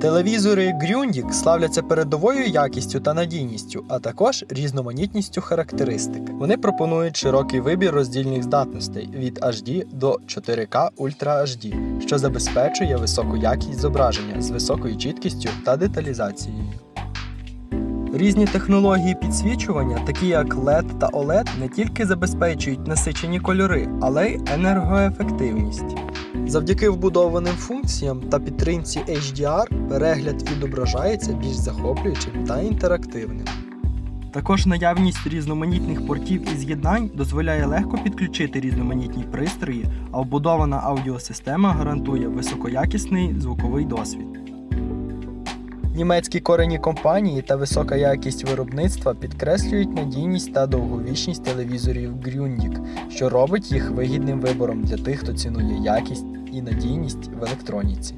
Телевізори Grundig славляться передовою якістю та надійністю, а також різноманітністю характеристик. Вони пропонують широкий вибір роздільних здатностей від HD до 4K Ultra HD, що забезпечує високу якість зображення з високою чіткістю та деталізацією. Різні технології підсвічування, такі як LED та OLED, не тільки забезпечують насичені кольори, але й енергоефективність. Завдяки вбудованим функціям та підтримці HDR перегляд відображається більш захоплюючим та інтерактивним. Також наявність різноманітних портів і з'єднань дозволяє легко підключити різноманітні пристрої, а вбудована аудіосистема гарантує високоякісний звуковий досвід. Німецькі корені компанії та висока якість виробництва підкреслюють надійність та довговічність телевізорів Grundig, що робить їх вигідним вибором для тих, хто цінує якість і надійність в електроніці.